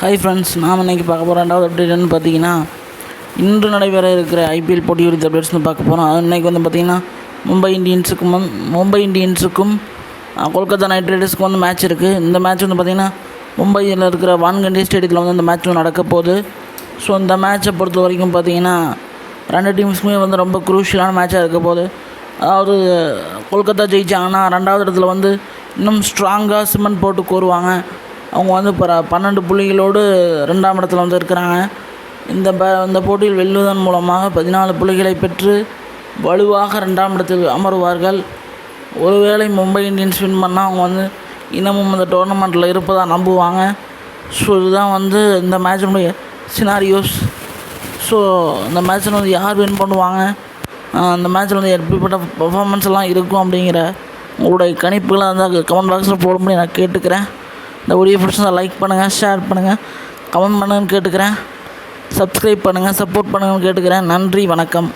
Hi friends நாம் இன்னைக்கு பார்க்க போகிற ரெண்டாவது அப்டேட்னு பார்த்தீங்கன்னா இன்று நடைபெற இருக்கிற ஐபிஎல் போட்டி குறித்த அப்டேட்ஸ்னு பார்க்க போகிறோம் அது இன்றைக்கி வந்து பார்த்திங்கன்னா மும்பை இந்தியன்ஸுக்கும் மும்பை இந்தியன்ஸுக்கும் கொல்கத்தா நைட் ரைடர்ஸுக்கும் வந்து மேட்ச் இருக்குது இந்த மேட்ச் வந்து பார்த்திங்கன்னா மும்பையில் இருக்கிற வான்கண்டி ஸ்டேடியத்தில் வந்து இந்த மேட்ச் நடக்க போகுது. ஸோ இந்த மேட்சை பொறுத்த வரைக்கும் பார்த்தீங்கன்னா ரெண்டு டீம்ஸுமே வந்து ரொம்ப குரூஷியலான மேட்சாக இருக்க போகுது. அதாவது கொல்கத்தா ஜெயிச்சாங்கன்னா ரெண்டாவது இடத்துல வந்து இன்னும் ஸ்ட்ராங்காக சிமெண்ட் போட்டு கோருவாங்க. அவங்க வந்து இப்போ பன்னெண்டு புள்ளிகளோடு ரெண்டாம் இடத்துல வந்து இருக்கிறாங்க. இந்த ப இந்த போட்டியில் வெல்லுவதன் மூலமாக பதினாலு புள்ளிகளை பெற்று வலுவாக ரெண்டாம் இடத்தில் அமருவார்கள். ஒருவேளை மும்பை இந்தியன்ஸ் வின் பண்ணால் அவங்க வந்து இன்னமும் இந்த டோர்னமெண்ட்டில் இருப்பதாக நம்புவாங்க. ஸோ இதுதான் வந்து இந்த மேட்சினுடைய சினாரியோஸ். ஸோ இந்த மேட்ச்சில் வந்து யார் வின் பண்ணுவாங்க? அந்த மேட்ச்சில் வந்து எப்படிப்பட்ட பர்ஃபார்மன்ஸ் எல்லாம் இருக்கும் அப்படிங்கிற உங்களுடைய கணிப்புகளை வந்து கமெண்ட் பாக்ஸில் போடும்படி நான் கேட்டுக்கிறேன். இந்த வீடியோ பிடிச்சா லைக் பண்ணுங்கள் ஷேர் பண்ணுங்கள் கமெண்ட் பண்ணுங்கன்னு கேட்டுக்கிறேன். சப்ஸ்கிரைப் பண்ணுங்கள் சப்போர்ட் பண்ணுங்கன்னு கேட்டுக்கிறேன். நன்றி வணக்கம்.